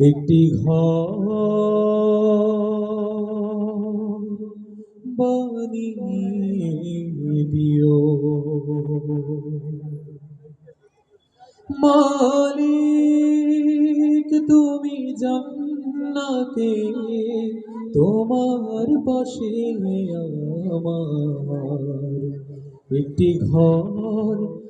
একটি ঘর বানিয়ে মালিক তুমি জান্নাতে তোমার পাশে আমার। একটি ঘর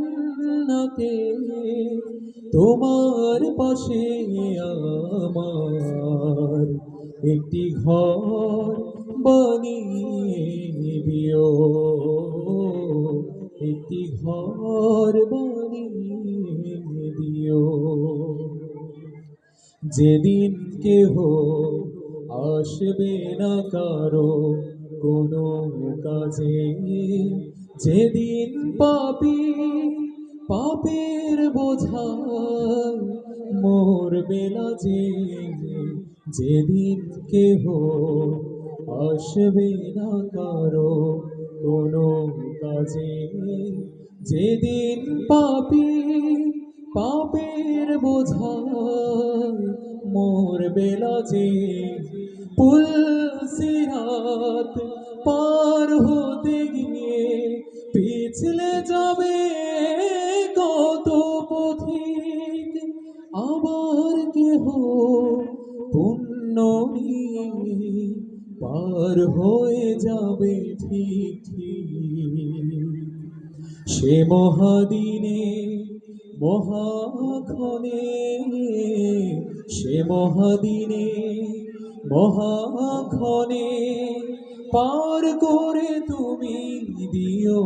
জান্নাতে, তোমার পাশে আমার একটি ঘর বানিয়ে দিও। একটি ঘর বানিয়ে দিও। যেদিন কেহ আসবে না কারও কোনো কাজে, যেদিন পাপি পাপের বোঝায় মোর বেলা যে যেদিন কেহ আসবে না কারও কোনো কাজে। যেদিন পাপি পাপের বোঝায় মোর বেলা যে পুল সিরাত পার হতে গিয়ে পিছলে যাবে পার হয়ে যাবে ঠিক সে মহাদিনে মহাক্ষণে সে মহাদিনে মহাক্ষণে পার করে তুমি দিও।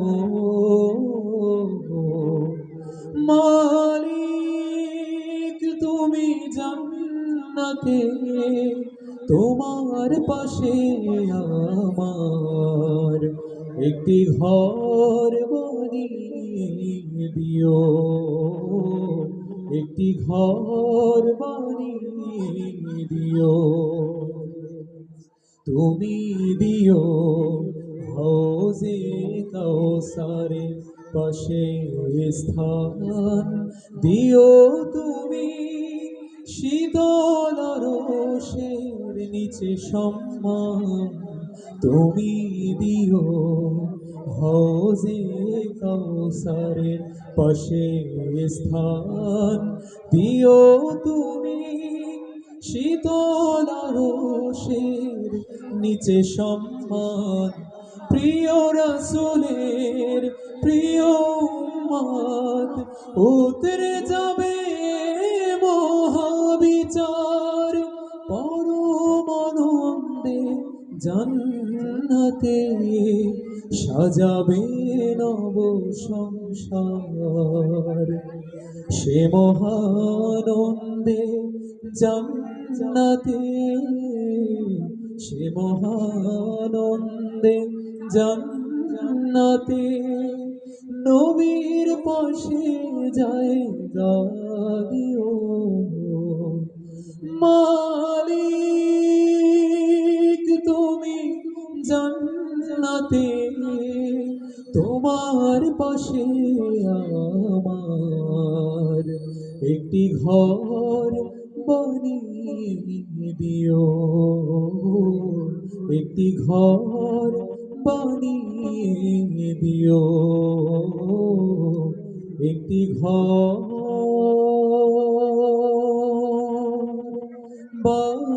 মালিক, তুমি জান্নাতে তোমার পাশে আমার একটি ঘর বানিয়ে দিও। একটি ঘর বানিয়ে দিও। তুমি দিও হৌজে কৌসারে পাশে স্থান। দিও তুমি শীতল নিচে সম্মান তুমি দিও। হৌজে কৌসারের পাশে স্থান দিও তুমি। শীতল রোষের নিচে সম্মান প্রিয় রসুলের প্রিয় উম্মত উতরে যাবে মহাবিচার। জান্নাতে সাজাবে নব সংসার। সে মহানন্দে জান্নাতে, সে মহানন্দে জান্নাতে নবীর পাশে যায় দিও মালিক পাশে আমার একটি ঘর বানিয়ে দিও। একটি ঘর বানিয়ে দিও। একটি ঘর বানিয়ে